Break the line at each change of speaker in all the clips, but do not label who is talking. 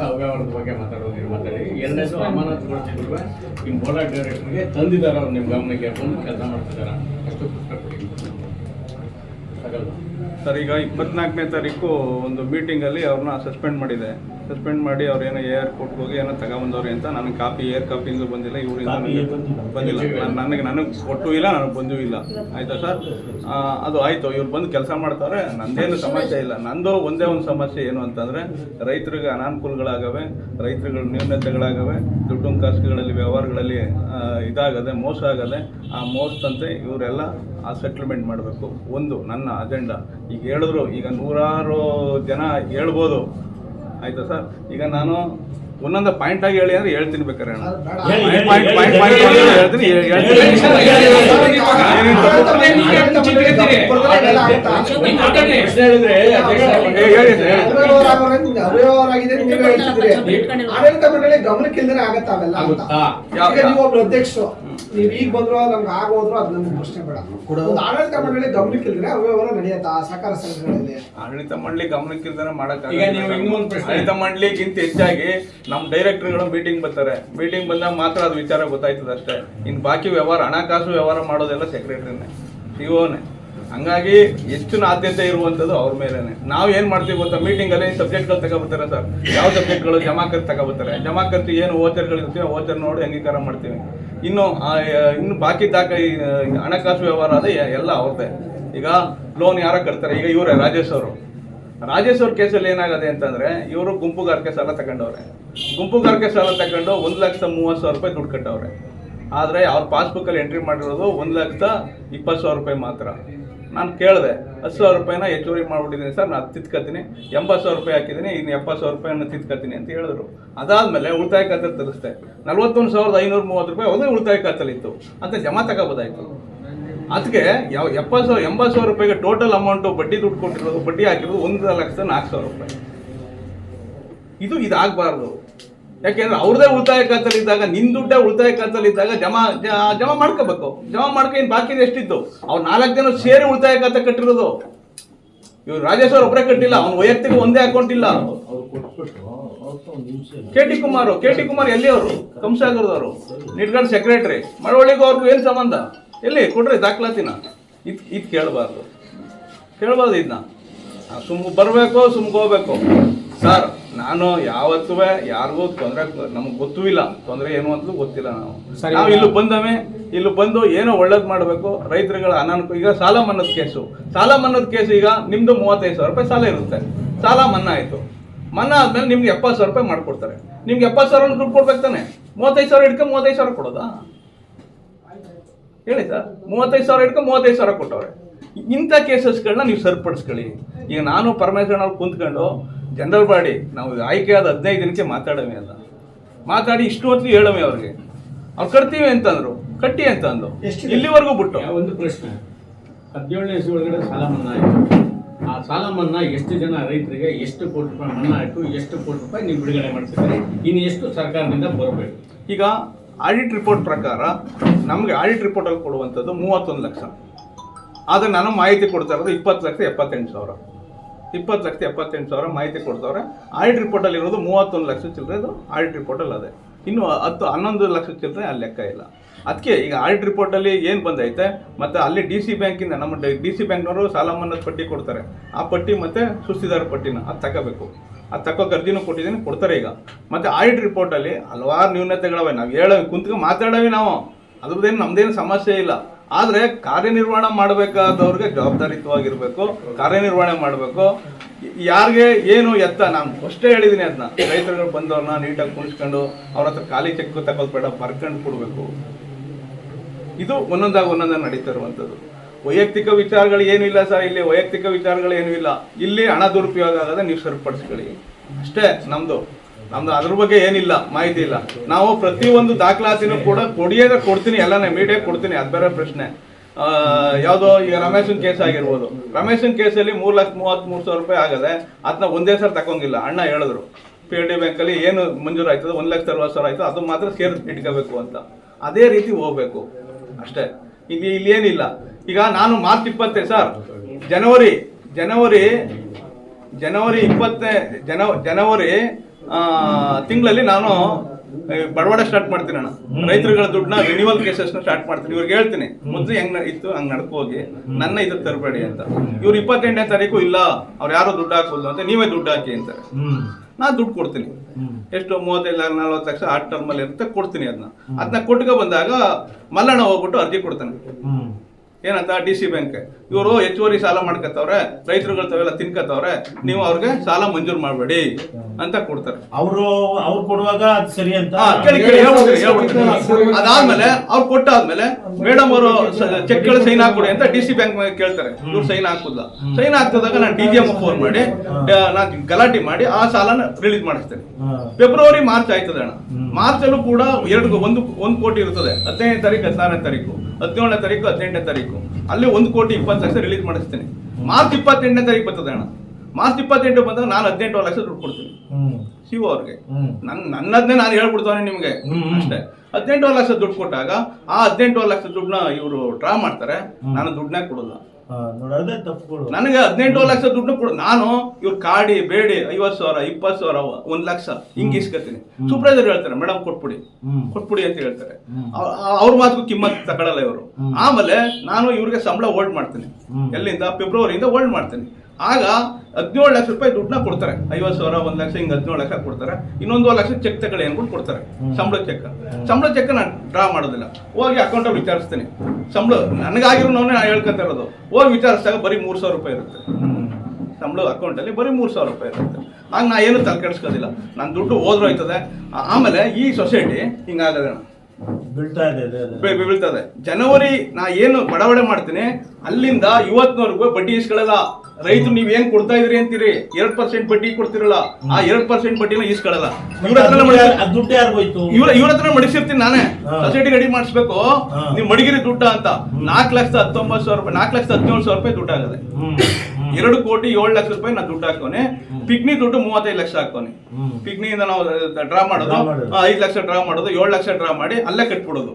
ಅಂತ ಅವ್ಯವಹಾರದ ಬಗ್ಗೆ ಮಾತಾಡೋದು ಮಾತಾಡಿ. ಎರಡನೇದು ಅಮಾನತುಗೊಳಿಸಿದ್ರು ನಿಮ್ಮ ಬೋರ್ಡ್ ಡೈರೆಕ್ಟರ್ಗೆ ತಂದಿದ್ದಾರೆ ಅವ್ರು ನಿಮ್ಮ ಗಮನಕ್ಕೆ ಬಂದು ಕೆಲಸ ಮಾಡ್ತಿದ್ದಾರೆ. ಅಷ್ಟು ಪುಸ್ತಕ
ಸರ್, ಈಗ ಇಪ್ಪತ್ನಾಲ್ಕನೇ ತಾರೀಕು ಒಂದು ಮೀಟಿಂಗಲ್ಲಿ ಅವ್ರನ್ನ ಸಸ್ಪೆಂಡ್ ಮಾಡಿದೆ. ಸಸ್ಪೆಂಡ್ ಮಾಡಿ ಅವ್ರು ಏನೋ ಏರ್ ಕೋರ್ಟ್ ಹೋಗಿ ಏನೋ ತಗೊಂಬಂದವ್ರಿ ಅಂತ ನನಗೆ ಕಾಪಿ ಏರ್ ಕಾಪಿಯಿಂದ ಬಂದಿಲ್ಲ ಇವರಿಂದ ಬಂದಿಲ್ಲ. ನಾನ್- ನನಗೆ ನನಗೆ ಕೊಟ್ಟು ಇಲ್ಲ ನನಗೆ ಬಂದೂ ಇಲ್ಲ. ಆಯ್ತಾ ಸರ್? ಅದು ಆಯಿತು. ಇವ್ರು ಬಂದು ಕೆಲಸ ಮಾಡ್ತಾರೆ. ನಂದೇನು ಸಮಸ್ಯೆ ಇಲ್ಲ. ನಂದು ಒಂದೇ ಒಂದು ಸಮಸ್ಯೆ ಏನು ಅಂತಂದರೆ ರೈತರಿಗೆ ಅನಾನುಕೂಲಗಳಾಗವೆ ರೈತರುಗಳ ನ್ಯೂನತೆಗಳಾಗವೆ ದುಡ್ಡು ಕಾಸುಗಳಲ್ಲಿ ವ್ಯವಹಾರಗಳಲ್ಲಿ ಇದಾಗದೆ ಮೋಸ ಆಗದೆ ಆ ಮೋಸದಂತೆ ಇವರೆಲ್ಲ ಆ ಸೆಟ್ಲ್ಮೆಂಟ್ ಮಾಡಬೇಕು. ಒಂದು ನನ್ನ ಅಜೆಂಡಾ ಈಗ ಹೇಳಿದ್ರು ಈಗ ನೂರಾರು ಜನ ಹೇಳ್ಬೋದು. ಆಯ್ತಾ ಸರ್ ಈಗ ನಾನು ಒಂದೊಂದು ಪಾಯಿಂಟ್ ಆಗಿ ಹೇಳಿ ಅಂದ್ರೆ ಹೇಳ್ತೀನಿ ಬೇಕಾರೆ ಅಣ್ಣ.
ಹೇಳಿ, ಹೇಳಿ,
ಪಾಯಿಂಟ್
ಹೇಳಿ,
ಪಾಯಿಂಟ್
ಹೇಳಿ,
ಪಾಯಿಂಟ್
ಹೇಳಿ,
ಪಾಯಿಂಟ್ ಹೇಳ್ತೀನಿ ಹೇಳಿ.
ಅವ್ಯವಹಾರಾಗಿದೆ ನೀವೇ ಹೇಳ್ತಿದ್ರಿ ಆಡಳಿತ ಮಂಡಳಿ ಗಮನಕ್ಕೆ ಇಲ್ದೇನೆ ಆಗತ್ತಾ ಅವೆಲ್ಲ
ಯಾವ-
ಈಗ ನೀವು ಒಬ್ರು ಅಧ್ಯಕ್ಷರು ನೀವ್ ಈಗ ಬಂದ್ರು ನಮ್ಗೆ ಆಗೋದ್ರು ಅದ್ ನಮ್ಗೆ ಪ್ರಶ್ನೆ ಬೇಡ. ಒಂದು ಆಡಳಿತ ಮಂಡಳಿ ಗಮನಕ್ಕೆ ಇಲ್ದ್ರೆ ಅವ್ಯವಹಾರ ನಡೆಯತ್ತ? ಸಹಕಾರ ಸಂಘಗಳಲ್ಲಿ
ಆಡಳಿತ ಮಂಡಳಿ ಮಾಡಕ್
ನೀವು ಇನ್ನೊಂದು ಪ್ರಶ್ನೆ.
ಆಡಳಿತ ಮಂಡಳಿಗಿಂತ ಹೆಚ್ಚಾಗಿ ನಮ್ಮ ಡೈರೆಕ್ಟರ್ಗಳು ಮೀಟಿಂಗ್ ಬರ್ತಾರೆ. ಮೀಟಿಂಗ್ ಬಂದಾಗ ಮಾತ್ರ ಅದು ವಿಚಾರ ಗೊತ್ತಾಯ್ತದ ಅಷ್ಟೇ ಇನ್ನ ಬಾಕಿ ವ್ಯವಹಾರ ಹಣಕಾಸು ವ್ಯವಹಾರ ಮಾಡೋದೆಲ್ಲ ಸೆಕ್ರೆಟರಿನೇ ಸಿಒನೇ ಹಂಗಾಗಿ ಹೆಚ್ಚಿನ ಆದ್ಯತೆ ಇರುವಂಥದ್ದು ಅವ್ರ ಮೇಲೇನೆ. ನಾವು ಏನು ಮಾಡ್ತೀವಿ ಗೊತ್ತಾ? ಮೀಟಿಂಗಲ್ಲಿ ಸಬ್ಜೆಕ್ಟ್ಗಳು ತಗೋಬರ್ತಾರೆ ಸರ್ ಯಾವ ಸಬ್ಜೆಕ್ಟ್ಗಳು ಜಮಾಕತ್ ತಗೋಬರ್ತಾರೆ. ಜಮಾಕತ್ ಏನು ಓಚರ್ಗಳು ಇರ್ತೀವಿ ಓಚರ್ ನೋಡಿ ಅಂಗೀಕಾರ ಮಾಡ್ತೀವಿ. ಇನ್ನು ಇನ್ನು ಬಾಕಿ ದಾಖ ಹಣಕಾಸು ವ್ಯವಹಾರ ಅದೇ ಎಲ್ಲ ಅವ್ರದ್ದೇ ಈಗ ಲೋನ್ ಯಾರ ಕಟ್ತಾರೆ. ಈಗ ಇವರೇ, ರಾಜೇಶ್ ಅವರು. ರಾಜೇಶ್ ಅವ್ರ ಕೇಸಲ್ಲಿ ಏನಾಗದೆ ಅಂತಂದ್ರೆ, ಇವರು ಗುಂಪುಗಾರಿಕೆ ಸಾಲ ತಗೊಂಡವ್ರೆ. ಗುಂಪುಗಾರಿಕೆ ಸಾಲ ತಗೊಂಡು ಒಂದು ಲಕ್ಷದ ಮೂವತ್ತು ಸಾವಿರ ರೂಪಾಯಿ ದುಡ್ಡು ಕಟ್ಟವ್ರೆ. ಆದರೆ ಅವ್ರ ಪಾಸ್ಬುಕ್ಕಲ್ಲಿ ಎಂಟ್ರಿ ಮಾಡಿರೋದು ಒಂದು ಲಕ್ಷದ ಇಪ್ಪತ್ತು ಸಾವಿರ ರೂಪಾಯಿ ಮಾತ್ರ. ನಾನು ಕೇಳಿದೆ, ಹತ್ತು ಸಾವಿರ ರೂಪಾಯಿನ ಹೆಚ್ಚುವರಿ ಮಾಡಿಬಿಟ್ಟಿದ್ದೀನಿ ಸರ್, ನಾನು ತಿತ್ಕತೀನಿ, ಎಂಬತ್ತು ಸಾವಿರ ರೂಪಾಯಿ ಹಾಕಿದ್ದೀನಿ, ಇನ್ನು ಎಪ್ಪತ್ತು ಸಾವಿರ ರೂಪಾಯಿನ ತಿತ್ಕತೀನಿ ಅಂತ ಹೇಳಿದ್ರು. ಅದಾದಮೇಲೆ ಉಳಿತಾಯ ಖಾತೆ ತರಿಸ್ದೆ. ನಲ್ವತ್ತೊಂದು ಸಾವಿರದ ಐನೂರ ಮೂವತ್ತು ರೂಪಾಯಿ ಒಂದೇ ಉಳಿತಾಯ ಖಾತೆಲಿ ಇತ್ತು. ಅಂತ ಜಮಾ ತಗೋಬೋದಾಯಿತು. ಅದಕ್ಕೆ ಯಾವ ಎಪ್ಪತ್ತು ಸಾವಿರ, ಎಂಬತ್ತು ಸಾವಿರ ರೂಪಾಯಿಗೆ ಟೋಟಲ್ ಅಮೌಂಟು ಬಡ್ಡಿ ದುಡ್ಡು ಕೊಟ್ಟಿರೋದು, ಬಡ್ಡಿ ಹಾಕಿರೋದು ಒಂದು ಲಕ್ಷದ ನಾಲ್ಕು ಸಾವಿರ ರೂಪಾಯಿ. ಇದು ಇದಾಗಬಾರ್ದು. ಯಾಕೆಂದ್ರೆ ಅವ್ರದೇ ಉಳಿತಾಯ ಖಾತೆಯಲ್ಲಿ ಇದ್ದಾಗ, ನಿನ್ ದುಡ್ಡೇ ಉಳಿತಾಯ ಖಾತೆಯಲ್ಲಿ ಇದ್ದಾಗ ಜಮಾ ಜಮಾ ಮಾಡ್ಕೋಬೇಕು. ಜಮಾ ಮಾಡ್ಕೊ ಇನ್ನು ಬಾಕಿ ಎಷ್ಟಿತ್ತು? ಅವ್ರು ನಾಲ್ಕು ಜನ ಸೇರಿ ಉಳಿತಾಯ ಖಾತೆ ಕಟ್ಟಿರೋದು. ಇವ್ರು ರಾಜೇಶ್ ಅವ್ರು ಒಬ್ಬರೇ ಕಟ್ಟಿಲ್ಲ, ಅವ್ನ ವೈಯಕ್ತಿಕ ಒಂದೇ ಅಕೌಂಟ್ ಇಲ್ಲ. K T Kumar K T Kumar ಎಲ್ಲಿ ಅವರು? ಕಂಸಾಗರದವರು ನಿಟ್ಗಡ್ ಸೆಕ್ರೆಟರಿ ಮಳವಳ್ಳಿಗೂ ಅವ್ರಿಗೂ ಏನು ಸಂಬಂಧ? ಎಲ್ಲಿ? ಕೊಡ್ರಿ ದಾಖಲಾತಿನ. ಇದು ಇದು ಕೇಳಬಾರ್ದು. ಕೇಳಬಾರ್ದು ಇದನ್ನ ಸುಮ್ ಸುಮ್ಗೆ ಸುಮ್ಕೋಬೇಕು ಸರ್ ನಾನು ಯಾವತ್ತೂ ಯಾರಿಗೂ ತೊಂದರೆ ನಮ್ಗೆ ಗೊತ್ತೂ ಇಲ್ಲ. ತೊಂದರೆ ಏನು ಅಂತ ಗೊತ್ತಿಲ್ಲ ನಾವು. ನಾವು ಇಲ್ಲಿ ಬಂದವೇ ಇಲ್ಲಿ ಬಂದು ಏನೋ ಒಳ್ಳೇದು ಮಾಡಬೇಕು ರೈತರುಗಳ ಅನಾನುಕೂಲ ಈಗ ಸಾಲ ಮನ್ನದ ಕೇಸು. ಸಾಲ ಮನ್ನದ ಕೇಸು ಈಗ ನಿಮ್ದು ಮೂವತ್ತೈದು ಸಾವಿರ ರೂಪಾಯಿ ಸಾಲ ಇರುತ್ತೆ. ಸಾಲ ಮನ್ನಾ ಆಯಿತು. ಮನ್ನಾ ಆದ್ಮೇಲೆ ನಿಮ್ಗೆ ಎಪ್ಪತ್ತು ಸಾವಿರ ರೂಪಾಯಿ ಮಾಡಿಕೊಡ್ತಾರೆ. ನಿಮ್ಗೆ ಎಪ್ಪತ್ತು ಸಾವಿರ ದುಡ್ಡು ಕೊಡ್ಬೇಕು ತಾನೆ. ಮೂವತ್ತೈದು ಸಾವಿರ ಇಟ್ಕೊಂಡು ಮೂವತ್ತೈದು ಸಾವಿರ ಕೊಡೋದಾ? ಹೇಳಿ ಸರ್ ಮೂವತ್ತೈದು ಸಾವಿರ ಇಟ್ಕೊಂಡು ಮೂವತ್ತೈದು ಸಾವಿರ ಕೊಟ್ಟವ್ರೆ. ಇಂಥ ಕೇಸಸ್ಗಳನ್ನ ನೀವು ಸರಿಪಡಿಸ್ಕೊಳ್ಳಿ. ಈಗ ನಾನು ಪರಮೇಶ್ವರನ್ ಅವ್ರು ಕುಂತ್ಕೊಂಡು ಜನರಲ್ ಬಾಡಿ ನಾವು ಆಯ್ಕೆಯಾದ ಹದಿನೈದು ದಿನಕ್ಕೆ ಮಾತಾಡವೆ ಅಲ್ಲ. ಮಾತಾಡಿ ಇಷ್ಟು ಹೊತ್ತು ಹೇಳಮಿ ಅವ್ರಿಗೆ. ಅವ್ರು ಕಟ್ತೀವಿ ಅಂತಂದ್ರು ಕಟ್ಟಿ ಅಂತ ಅಂದು
ಎಷ್ಟಿದೆ?
ಇಲ್ಲಿವರೆಗೂ ಬಿಟ್ಟು.
ಒಂದು ಪ್ರಶ್ನೆ. ಹದಿನೇಳನೇ ಇಸ್ವಿ ಒಳಗಡೆ ಸಾಲ ಮನ್ನಾ ಆಯಿತು. ಆ ಸಾಲ ಮನ್ನಾ ಎಷ್ಟು ಜನ ರೈತರಿಗೆ ಎಷ್ಟು ಕೋಟಿ ರೂಪಾಯಿ ಮನ್ನಾ ಆಯಿತು ಎಷ್ಟು ಕೋಟಿ ರೂಪಾಯಿ ನೀವು ಬಿಡುಗಡೆ ಮಾಡ್ತಿದ್ದಾರೆ ಇನ್ನು ಎಷ್ಟು ಸರ್ಕಾರದಿಂದ ಬರಬೇಕು?
ಈಗ ಆಡಿಟ್ ರಿಪೋರ್ಟ್ ಪ್ರಕಾರ ನಮಗೆ ಆಡಿಟ್ ರಿಪೋರ್ಟಲ್ಲಿ ಕೊಡುವಂಥದ್ದು ಮೂವತ್ತೊಂದು ಲಕ್ಷ. ಆದರೆ ನಾನು ಮಾಹಿತಿ ಕೊಡ್ತಾ ಇರೋದು ಇಪ್ಪತ್ತು ಲಕ್ಷ ಎಪ್ಪತ್ತೆಂಟು ಸಾವಿರ. ಇಪ್ಪತ್ತು ಲಕ್ಷ ಎಪ್ಪತ್ತೆಂಟು ಸಾವಿರ ಮಾಹಿತಿ ಕೊಡ್ತವ್ರೆ. ಆಡಿಟ್ ರಿಪೋರ್ಟಲ್ಲಿ ಇರೋದು ಮೂವತ್ತೊಂದು ಲಕ್ಷ ಚಿಲ್ಲರೆ ಇದು ಆಡಿಟ್ ರಿಪೋರ್ಟಲ್ಲಿ ಅದೇ ಇನ್ನು ಹತ್ತು, ಹನ್ನೊಂದು ಲಕ್ಷ ಚಿಲ್ಲರೆ ಅಲ್ಲಿ ಲೆಕ್ಕ ಇಲ್ಲ. ಅದಕ್ಕೆ ಈಗ ಆಡಿಟ್ ರಿಪೋರ್ಟಲ್ಲಿ ಏನು ಬಂದೈತೆ? ಮತ್ತು ಅಲ್ಲಿ ಡಿ ಸಿ ಬ್ಯಾಂಕಿಂದ ನಮ್ಮ ಡಿ ಸಿ ಬ್ಯಾಂಕ್ನವರು ಸಾಲ ಮನ್ನದ ಪಟ್ಟಿ ಕೊಡ್ತಾರೆ. ಆ ಪಟ್ಟಿ ಮತ್ತು ಸುಸ್ತಿದಾರ ಪಟ್ಟಿನ ಅದು ತಗೋಬೇಕು. ಅದು ತಕ್ಕೋ ಅರ್ಜಿನೂ ಕೊಟ್ಟಿದ್ದೀನಿ, ಕೊಡ್ತಾರೆ ಈಗ. ಮತ್ತು ಆಡಿಟ್ ರಿಪೋರ್ಟಲ್ಲಿ ಹಲವಾರು ನ್ಯೂನತೆಗಳವೆ. ನಾವು ಹೇಳ ಕುಂತ್ಕೊಂಡು ಮಾತಾಡವಿ ನಾವು. ಅದ್ರದ್ದೇನು ನಮ್ದೇನು ಸಮಸ್ಯೆ ಇಲ್ಲ. ಆದರೆ ಕಾರ್ಯನಿರ್ವಹಣೆ ಮಾಡಬೇಕಾದವ್ರಿಗೆ ಜವಾಬ್ದಾರಿತವಾಗಿರ್ಬೇಕು ಕಾರ್ಯನಿರ್ವಹಣೆ ಮಾಡಬೇಕು. ಯಾರಿಗೆ ಏನು ಎತ್ತ, ನಾನು ಅಷ್ಟೇ ಹೇಳಿದ್ದೀನಿ ಅದನ್ನ ರೈತರುಗಳು ಬಂದವ್ರನ್ನ ನೀಟಾಗಿ ಕುಣಿಸ್ಕೊಂಡು ಅವ್ರ ಹತ್ರ ಖಾಲಿ ಚೆಕ್ ತಗೊಳ್ಬೇಡ, ಬರ್ಕೊಂಡು ಕೊಡಬೇಕು. ಇದು ಒಂದೊಂದಾಗ ಒಂದೊಂದಾಗ ನಡೀತಾ ಇರುವಂಥದ್ದು. ವೈಯಕ್ತಿಕ ವಿಚಾರಗಳು ಏನೂ ಇಲ್ಲ ಸರ್, ಇಲ್ಲಿ ವೈಯಕ್ತಿಕ ವಿಚಾರಗಳು ಏನೂ ಇಲ್ಲ. ಇಲ್ಲಿ ಹಣ ದುರುಪಯೋಗ ಆಗದೆ ನೀವು ಸರಿಪಡಿಸ್ಕೊಳ್ಳಿ. ಅಷ್ಟೇ ನಮ್ಮದು ನಮ್ದು ಅದ್ರ ಬಗ್ಗೆ ಏನಿಲ್ಲ, ಮಾಹಿತಿ ಇಲ್ಲ. ನಾವು ಪ್ರತಿಯೊಂದು ದಾಖಲಾತಿನೂ ಕೂಡ ಕೊಡಿಯೋದ ಕೊಡ್ತೀನಿ, ಎಲ್ಲನೇ ಮೀಡಿಯಾಗೆ ಕೊಡ್ತೀನಿ, ಅದು ಬೇರೆ ಪ್ರಶ್ನೆ. ಯಾವುದೋ ಈಗ ರಮೇಶನ್ ಕೇಸ್ ಆಗಿರ್ಬೋದು. ರಮೇಶನ್ ಕೇಸಲ್ಲಿ ಮೂರು ಲಕ್ಷ ಮೂವತ್ತ್ಮೂರು ಸಾವಿರ ರೂಪಾಯಿ ಆಗದೆ ಅದನ್ನ ಒಂದೇ ಸರ್ ತಗೊಂಗಿಲ್ಲ ಅಣ್ಣ ಹೇಳಿದ್ರು ಪಿ ಎಲ್ ಡಿ ಬ್ಯಾಂಕಲ್ಲಿ ಏನು ಮಂಜೂರಾಯ್ತದೆ ಒಂದು ಲಕ್ಷ ಅರವತ್ತು ಸಾವಿರ ಆಯ್ತು ಅದು ಮಾತ್ರ ಸೇರಿ ಇಟ್ಕೋಬೇಕು ಅಂತ. ಅದೇ ರೀತಿ ಹೋಗ್ಬೇಕು. ಅಷ್ಟೇ. ಇಲ್ಲಿ ಇಲ್ಲಿ ಏನಿಲ್ಲ. ಈಗ ನಾನು ಮಾರ್ಚ್ ಇಪ್ಪತ್ತೇ ಸರ್ ಜನವರಿ ಜನವರಿ ಜನವರಿ ಇಪ್ಪತ್ತನೇ ಜನ, ಜನವರಿ ತಿಂಗಳಲ್ಲಿ ನಾನು ಬಡವಾಡ ಸ್ಟಾರ್ಟ್ ಮಾಡ್ತೀನಿ ಅಣ್ಣ. ರೈತರುಗಳ ದುಡ್ಡನ್ನ ರಿನಿವಲ್ ಕೇಸಸ್ನ ಸ್ಟಾರ್ಟ್ ಮಾಡ್ತೀನಿ. ಇವ್ರಿಗೆ ಹೇಳ್ತೀನಿ ಮೊದಲು ಹೆಂಗ್ ಇತ್ತು ಹಂಗ್ ನಡ್ಕೋಗಿ ನನ್ನ ಇದು ತರಬೇಡಿ ಅಂತ. ಇವ್ರು ಇಪ್ಪತ್ತೆಂಟನೇ ತಾರೀಕು ಇಲ್ಲ ಅವ್ರು ಯಾರು ದುಡ್ಡು ಹಾಕೋದು ಅಂತ ನೀವೇ ದುಡ್ಡು ಹಾಕಿ ಅಂತಾರೆ ನಾ ದುಡ್ಡು ಕೊಡ್ತೀನಿ. ಎಷ್ಟು ಮೂವತ್ತೈದು ನಲ್ವತ್ತು ಲಕ್ಷ ಆ ಟರ್ಮಲ್ಲಿ ಇರುತ್ತೆ ಕೊಡ್ತೀನಿ ಅದನ್ನ ಅದನ್ನ ಕೊಟ್ಕೊ ಬಂದಾಗ ಮಲ್ಲಣ್ಣ ಹೋಗ್ಬಿಟ್ಟು ಅರ್ಜಿ ಕೊಡ್ತಾನೆ. ಏನಂತ ಡಿ ಸಿ ಬ್ಯಾಂಕ್ ಇವರು ಹೆಚ್ಚುವರಿ ಸಾಲ ಮಾಡ್ಕತ್ತವ್ರೆ ರೈತರುಗಳ ತಾವೆಲ್ಲ ತಿನ್ಕತ್ತವ್ರೆ ನೀವು ಅವ್ರಿಗೆ ಸಾಲ ಮಂಜೂರು ಮಾಡಬೇಡಿ. ಅಂತ ಕೊಡ್ತಾರೆ.
ಅವರು ಅವ್ರು ಕೊಡುವಾಗ ಅದು ಸರಿ ಅಂತ.
ಅದಾದ್ಮೇಲೆ ಅವ್ರು ಕೊಟ್ಟಾದ್ಮೇಲೆ ಮೇಡಮ್ ಅವರು ಚೆಕ್ಗಳು ಸೈನ್ ಹಾಕೊಡಿ ಅಂತ ಡಿ ಸಿ ಬ್ಯಾಂಕ್ ಕೇಳ್ತಾರೆ. ಇವ್ರು ಸೈನ್ ಹಾಕುದಿಲ್ಲ ಸೈನ್ ಹಾಕ್ತದಾಗ ನಾನು ಡಿ ಜಿ ಎಂ ಫೋನ್ ಮಾಡಿ ನಾನು ಗಲಾಟೆ ಮಾಡಿ ಆ ಸಾಲನ ರಿಲೀಸ್ ಮಾಡಿಸ್ತೇನೆ. ಫೆಬ್ರವರಿ ಮಾರ್ಚ್ ಆಯ್ತದೆ ಅಣ್ಣ.
ಹ್ಮ್.
ಮಾರ್ಚ್ ಅಲ್ಲೂ ಕೂಡ ಎರಡು ಒಂದು ಒಂದು ಕೋಟಿ ಇರ್ತದೆ. ಹದಿನೈದನೇ ತಾರೀಕು ಹದಿನಾರನೇ ತಾರೀಕು ಹದಿನೇಳನೇ ತಾರೀಕು ಹದಿನೆಂಟನೇ ತಾರೀಕು. ಅಲ್ಲಿ ಒಂದು ಕೋಟಿ ಇಪ್ಪತ್ತು ಲಕ್ಷ ರಿಲೀಸ್ ಮಾಡಿಸ್ತೇನೆ. ಮಾರ್ಚ್ ಇಪ್ಪತ್ತೆಂಟನೇ ತಾರೀಕು ಬರ್ತದೆ ಅಣ್ಣ. ಮಾರ್ಚ್ ಇಪ್ಪತ್ತೆಂಟು ಬಂದಾಗ ನಾನು ಹದಿನೆಂಟು ಲಕ್ಷ ದುಡ್ಡು ಕೊಡ್ತೀನಿ. ಶಿವ ಅವ್ರಿಗೆ. ನನ್ ನನ್ನದ್ನೇ ನಾನು ಹೇಳ್ಬಿಡ್ತಾನೆ ನಿಮಗೆ. ಅಷ್ಟೇ. ಹದಿನೆಂಟು ಲಕ್ಷ ದುಡ್ಡು ಕೊಟ್ಟಾಗ ಆ ಹದಿನೆಂಟು ಲಕ್ಷ ದುಡ್ಡನ್ನ ಇವರು ಡ್ರಾ ಮಾಡ್ತಾರೆ. ನಾನು ದುಡ್ಡನ್ನೇ ಕೊಡಲ್ಲ. ನನಗೆ ಹದಿನೆಂಟು ಲಕ್ಷ ದುಡ್ಡು ಕೊಡ. ನಾನು ಇವ್ರು ಕಾಡಿ ಬೇಡಿ ಐವತ್ ಸಾವಿರ ಇಪ್ಪತ್ತು ಸಾವಿರ ಒಂದ್ ಲಕ್ಷ ಹಿಂಗ್ ಇಸ್ಕತೀನಿ ಸೂಪರ್ವೈಸರ್ ಹೇಳ್ತಾರೆ ಮೇಡಮ್ ಕೊಟ್ಬಿಡಿ. ಕೊಟ್ಬಿಡಿ ಅಂತ ಹೇಳ್ತಾರೆ. ಅವ್ರ ಮಾತು ಕಿಮ್ಮತ್ ತಗೊಳಲ್ಲ ಇವರು. ಆಮೇಲೆ ನಾನು ಇವ್ರಿಗೆ ಸಂಬಳ ಹೋಲ್ಡ್ ಮಾಡ್ತೀನಿ. ಎಲ್ಲಿಂದ? ಫೆಬ್ರವರಿಯಿಂದ ಹೋಲ್ಡ್ ಮಾಡ್ತೀನಿ. ಆಗ ಹದಿನೇಳು ಲಕ್ಷ ರೂಪಾಯಿ ದುಡ್ಡನ್ನ ಕೊಡ್ತಾರೆ. ಐವತ್ತು ಸಾವಿರ ಒಂದು ಲಕ್ಷ ಹಿಂಗೆ ಹದಿನೇಳು ಲಕ್ಷ ಕೊಡ್ತಾರೆ. ಇನ್ನೊಂದು ಲಕ್ಷ ಚೆಕ್ ತಗೊಳ್ಳಿ ಅಂದ್ಬಿಟ್ಟು ಕೊಡ್ತಾರೆ. ಸಂಬಳ ಚೆಕ್ ಸಂಬಳ ಚೆಕ್ ನಾನು ಡ್ರಾ ಮಾಡೋದಿಲ್ಲ. ಹೋಗಿ ಅಕೌಂಟಲ್ಲಿ ವಿಚಾರಿಸ್ತೀನಿ. ಸಂಬಳ ನನಗಾಗಿರೋ ನಾನು ಹೇಳ್ಕೊತಾ ಇರೋದು. ಹೋಗಿ ವಿಚಾರಿಸಿದಾಗ ಬರೀ ಮೂರು ಸಾವಿರ ರೂಪಾಯಿ ಇರುತ್ತೆ. ಸಂಬಳ ಅಕೌಂಟಲ್ಲಿ ಬರೀ ಮೂರು ಸಾವಿರ ರೂಪಾಯಿ ಇರುತ್ತೆ. ಆಗ ನಾ ಏನು ತಲೆ ಕೆಡಿಸ್ಕೋದಿಲ್ಲ. ನನ್ನ ದುಡ್ಡು ಹೋದ್ರು ಆಯ್ತದೆ. ಆ- ಆಮೇಲೆ ಈ ಸೊಸೈಟಿ ಹಿಂಗಾಗದೆ.
ಬೀಳ್ತಾ ಇದೆ
ಬೀಳ್ತದೆ ಜನವರಿ ನಾ ಏನು ಬಡವಡೆ ಮಾಡ್ತೀನಿ ಅಲ್ಲಿಂದ ಇವತ್ತಿನವರೆಗೂ ಬಡ್ಡಿ ಇಸ್ಕೊಳ್ಳಲ್ಲ. ರೈತರು ನೀವ್ ಏನ್ ಕೊಡ್ತಾ ಇದ್ರಿ ಅಂತೀರಿ? ಎರಡ್ ಪರ್ಸೆಂಟ್ ಬಡ್ಡಿ ಕೊಡ್ತಿರಲ್ಲ. ಆ ಎರಡ್ ಪರ್ಸೆಂಟ್ ಬಡ್ಡಿನ ಇಸ್ಕೊಳ್ಳಲ್ಲ ಇವ್ರ ಹತ್ರ
ದುಡ್ಡು ಯಾರಿಗೋಯ್ತು
ಇವ್ರ ಇವ್ರ ಹತ್ರ ಮಡಿಸಿರ್ತೀನಿ ನಾನೇ. ಸೊಸೈಟಿ ರೆಡಿ ಮಾಡಿಸ್ಬೇಕು. ನೀವ್ ಮಡಗಿರಿ ದುಡ್ಡ ಅಂತ. ನಾಲ್ಕು ಲಕ್ಷದ ಹತ್ತೊಂಬತ್ತು ಸಾವಿರ ರೂಪಾಯಿ ನಾಲ್ಕು ಲಕ್ಷದ ಹದಿನೇಳು ಸಾವಿರ ರೂಪಾಯಿ ದುಡ್ಡು ಆಗದೆ. ಎರಡು ಕೋಟಿ ಏಳು ಲಕ್ಷ ರೂಪಾಯಿ ನಾನು ದುಡ್ಡು ಹಾಕೋನೆ ಪಿಗ್ನಿ ದುಡ್ಡು ಮೂವತ್ತೈದು ಲಕ್ಷ ಹಾಕೋನೆ
ಪಿಕ್ನಿಯಿಂದ
ಪಿಗ್ನಿಯಿಂದ ನಾವು ಡ್ರಾ ಮಾಡೋದು. ಐದು ಲಕ್ಷ ಡ್ರಾ ಮಾಡೋದು ಏಳು ಲಕ್ಷ ಡ್ರಾ ಮಾಡಿ ಅಲ್ಲೇ ಕಟ್ಬಿಡೋದು.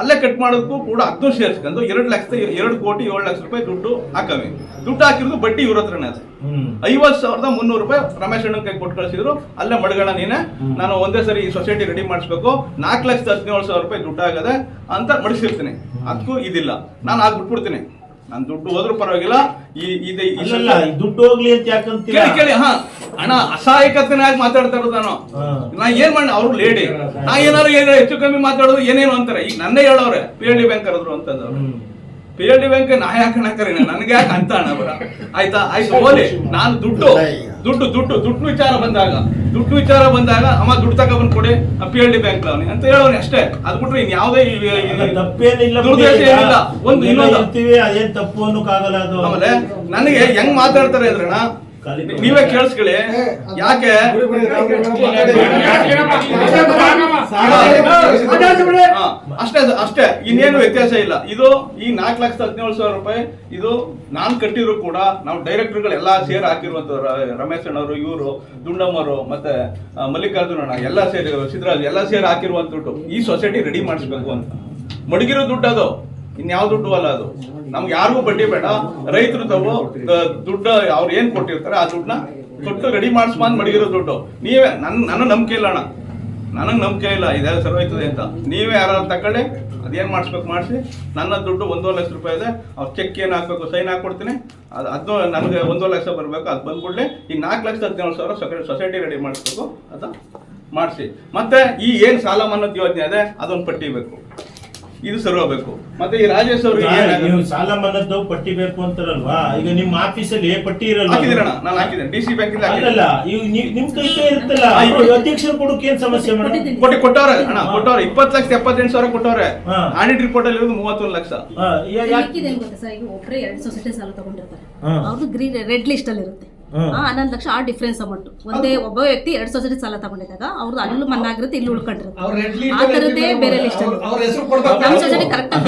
ಅಲ್ಲೇ ಕಟ್ ಮಾಡೋದಕ್ಕೂ ಕೂಡ ಹತ್ತು ಸೇರಿಸ್ಕೊಂಡು ಎರಡು ಲಕ್ಷದ ಎರಡು ಕೋಟಿ ಏಳು ಲಕ್ಷ ರೂಪಾಯಿ ದುಡ್ಡು ಹಾಕವೆ. ದುಡ್ಡು ಹಾಕಿರೋದು ಬಡ್ಡಿ ಇವ್ರ ಹತ್ರನೇ ಅದು. ಐವತ್ತು ಸಾವಿರದ ಮುನ್ನೂರು ರೂಪಾಯಿ ರಮೇಶ್ ಅಣ್ಣ ಕೈ ಕೊಟ್ಟು ಕಳಿಸಿದ್ರು. ಅಲ್ಲೇ ಮಡಗಣ ನೀನೆ ನಾನು ಒಂದೇ ಸರಿ ಈ ಸೊಸೈಟಿ ರೆಡಿ ಮಾಡಿಸ್ಬೇಕು. ನಾಲ್ಕು ಲಕ್ಷದ ಹದಿನೇಳು ಸಾವಿರ ರೂಪಾಯಿ ದುಡ್ಡು ಆಗದೆ ಅಂತ ಮಡಿಸಿರ್ತೀನಿ ಅದಕ್ಕೂ ಇದಿಲ್ಲ. ನಾನು ಆಗ ಬಿಟ್ಬಿಡ್ತೀನಿ. ನಾನು ದುಡ್ಡು ಹೋದ್ರೂ ಪರವಾಗಿಲ್ಲ. ಈ ಇದೆ
ಇಲ್ಲ ದುಡ್ಡು ಹೋಗ್ಲಿ ಅಂತ ಯಾಕಂತ
ಕೇಳಿ ಕೇಳಿ ಹಾ. ಅಣ್ಣ ಅಸಹಾಯಕತೆನಾಗಿ ಮಾತಾಡ್ತಾ ಇರೋದು ನಾನು. ನಾ ಏನ್ ಮಾಡಿ ಅವ್ರು ಲೇಡಿ. ನಾ ಏನಾದ್ರು ಏನು ಹೆಚ್ಚು ಕಮ್ಮಿ ಮಾತಾಡೋದು ಏನೇನು ಅಂತಾರೆ? ಈಗ ನನ್ನೇ ಹೇಳೋರೆ ಪಿ ಎಲ್ ಡಿ ಬ್ಯಾಂಕ್ ಕರೆದ್ರು
ಅಂತಂದ್ರೆ
ಪಿ ಎಲ್ ಡಿ ಬ್ಯಾಂಕ್ ನಾ ಯಾಕೆ ಕರೀನ? ನನಗೆ ಯಾಕೆ ಅಂತ ಅಣ್ಣ ಬರ? ಆಯ್ತಾ? ಆಯ್ತು ಹೋಲಿ ನಾನು ದುಡ್ಡು ದುಡ್ಡು ದುಡ್ಡು ದುಡ್ಡು ವಿಚಾರ ಬಂದಾಗ ದುಡ್ಡು ವಿಚಾರ ಬಂದಾಗ ಅಮ್ಮ ದುಡ್ಡು ತಗೊಬಂದ್ ಕೊಡಿ ಪಿ ಎಲ್ ಡಿ ಬ್ಯಾಂಕ್ ಅವನಿ ಅಂತ ಹೇಳೋನಿ ಅಷ್ಟೇ. ಅದ್ ಬಿಟ್ರೆ ಇನ್ ಯಾವ್ದೇ
ತಪ್ಪೇನಿಲ್ಲ
ಒಂದು ಇನ್ನೊಂದು.
ಅದೇನ್ ತಪ್ಪು ಅನ್ನೋಕ್ಕಾಗಲ್ಲ ಅದು.
ಆಮೇಲೆ ನನಗೆ ಹೆಂಗ್ ಮಾತಾಡ್ತಾರೆ
ಖಾಲಿ
ನೀವೇ ಕೇಳಿಸ್ಕೊಳ್ಳಿ ಯಾಕೆ ಅಷ್ಟೇ ಅಷ್ಟೇ ಇನ್ನೇನು ವ್ಯತ್ಯಾಸ ಇಲ್ಲ ಇದು ಈ ನಾಲ್ಕು ಲಕ್ಷದ ಹದಿನೇಳು ಸಾವಿರ ರೂಪಾಯಿ ಇದು ನಾನ್ ಕಟ್ಟಿದ್ರು ಕೂಡ ನಾವು ಡೈರೆಕ್ಟರ್ಗಳು ಎಲ್ಲಾ ಸೇರ್ ಹಾಕಿರುವಂತ ರಮೇಶ್ ಅಣ್ಣವರು ಇವರು ದುಂಡಮ್ಮರು ಮತ್ತೆ ಮಲ್ಲಿಕಾರ್ಜುನ ಅಣ್ಣ ಎಲ್ಲ ಸೇರಿ ಸಿದ್ದರಾಜ್ ಎಲ್ಲ ಸೇರ್ ಹಾಕಿರುವಂತ ದುಡ್ಡು ಈ ಸೊಸೈಟಿ ರೆಡಿ ಮಾಡಿಸ್ಬೇಕು ಅಂತ ಮಡಗಿರೋ ದುಡ್ಡು ಅದು ಇನ್ಯಾವ ದುಡ್ಡು ಅಲ್ಲ ಅದು. ನಮ್ಗೆ ಯಾರಿಗೂ ಬಡ್ಡಿ ಬೇಡ. ರೈತರು ತಗೋ ದುಡ್ಡು ಅವ್ರು ಏನ್ ಕೊಟ್ಟಿರ್ತಾರೆ, ಆ ದುಡ್ಡನ್ನ ಕೊಟ್ಟು ರೆಡಿ ಮಾಡಿಸ್ಬಂದ್ ಮಡಗಿರೋ ದುಡ್ಡು. ನೀವೇ, ನನ್, ನನ್ನ ನಂಬಿಕೆ ಇಲ್ಲ ಅಣ್ಣ. ನನಗೆ ನಂಬಿಕೆ ಇಲ್ಲ ಇದೆಲ್ಲ ಸರ್ವೈತದೆ ಅಂತ. ನೀವೇ ಯಾರು ತಗೊಳ್ಳಿ, ಅದೇನು ಮಾಡಿಸ್ಬೇಕು ಮಾಡಿಸಿ. ನನ್ನ ದುಡ್ಡು ಒಂದೂವರೆ ಲಕ್ಷ ರೂಪಾಯಿ ಇದೆ. ಅವ್ರು ಚೆಕ್ ಏನು ಹಾಕ್ಬೇಕು ಸೈನ್ ಹಾಕ್ಕೊಡ್ತೀನಿ ಅದು ಅದು ನನಗೆ ಒಂದೂವರೆ ಲಕ್ಷ ಬರಬೇಕು, ಅದು ಬಂದ್ಬಿಡ್ಲಿ. ಈ ನಾಲ್ಕು ಲಕ್ಷದ ಹದಿನೇಳು ಸಾವಿರ ಸೊಸೈಟಿ ಸೊಸೈಟಿ ರೆಡಿ ಮಾಡಿಸ್ಬೇಕು, ಅದು ಮಾಡಿಸಿ. ಮತ್ತೆ ಈ ಏನು ಸಾಲ ಮನ್ನದ ಯೋಜನೆ ಇದೆ, ಅದೊಂದು ಪಟ್ಟಿ ಬೇಕು. ಇದು ಸರ್ವಬೇಕು. ಮತ್ತೆ ಈ ರಾಜೇಶ್
ಅವರು ಸಾಲ ಮನ್ನದ್ದು ಪಟ್ಟಿ ಬೇಕು ಅಂತಾರಲ್ವಾ? ಈಗ ನಿಮ್ಮ ಆಫೀಸಲ್ಲಿ ಪಟ್ಟಿ ಇರಲ್ಲ
ಹಾಕಿದ್ದೀರಣ್ಣ ನಾನು ಹಾಕಿದ್ದೇನೆ. ಡಿ ಸಿ ಬ್ಯಾಂಕ್
ಅಲ್ಲಲ್ಲ ಇವ್ ನೀವ್- ನಿಮ್ ಕೈ ಇರುತ್ತಲ್ಲ? ಅಧ್ಯಕ್ಷರು ಕೊಡೋಕೆ ಏನ್ ಸಮಸ್ಯೆ
ಕೊಟ್ಟಿ ಕೊಟ್ಟವ್ರೆ. ಅಣ್ಣ ಕೊಟ್ಟವ್ರೆ. ಇಪ್ಪತ್ತು ಲಕ್ಷ ಎಪ್ಪತ್ತೆಂಟು ಸಾವಿರ ಕೊಟ್ಟವ್ರೆ.
ಹಾ.
ಆಡಿಟ್ ರಿಪೋರ್ಟ್ ಅಲ್ಲಿ ಇರೋದು ಮೂವತ್ತೊಂದು ಲಕ್ಷ.
ಈಗ ಒಬ್ಬರೇ ಎರಡು ಸೊಸೈಟಿ ಸಾಲ ತಗೊಂಡಿರ್ತಾರೆ. ಅವ್ರದ್ದು ಗ್ರೀನ್ ರೆಡ್ ಲಿಸ್ಟ್ ಅಲ್ಲಿ ಇರುತ್ತೆ ಹನ್ನೊಂದು ಲಕ್ಷ ಆ ಡಿಫ್ರೆನ್ಸ್ ಅಮೌಂಟ್ ಒಂದೇ ಒಬ್ಬ ವ್ಯಕ್ತಿ ಎರಡು ಸೊಸೈಟಿ ಸಾಲ ತಗೊಂಡಿದ್ದಾಗ ಅವ್ರದ್ದು ಅಲ್ಲೂ ಮನ್ನಾ ಆಗಿರುತ್ತೆ ಇಲ್ಲಿ ಉಳ್ಕೊಂಡಿರುತ್ತೆ ಆ
ತರದ್ದೇ.
ಬೇರೆ ಲಿಸ್ಟ್ ಅಲ್ಲಿ
ಅವ್ರ- ಅವ್ರ ಹೆಸರು ಕೊಡ್ಬೇಕು.
ನಮ್ಮ ಸೊಸೈಟಿ ಕರೆಕ್ಟ್
ಆಗಿ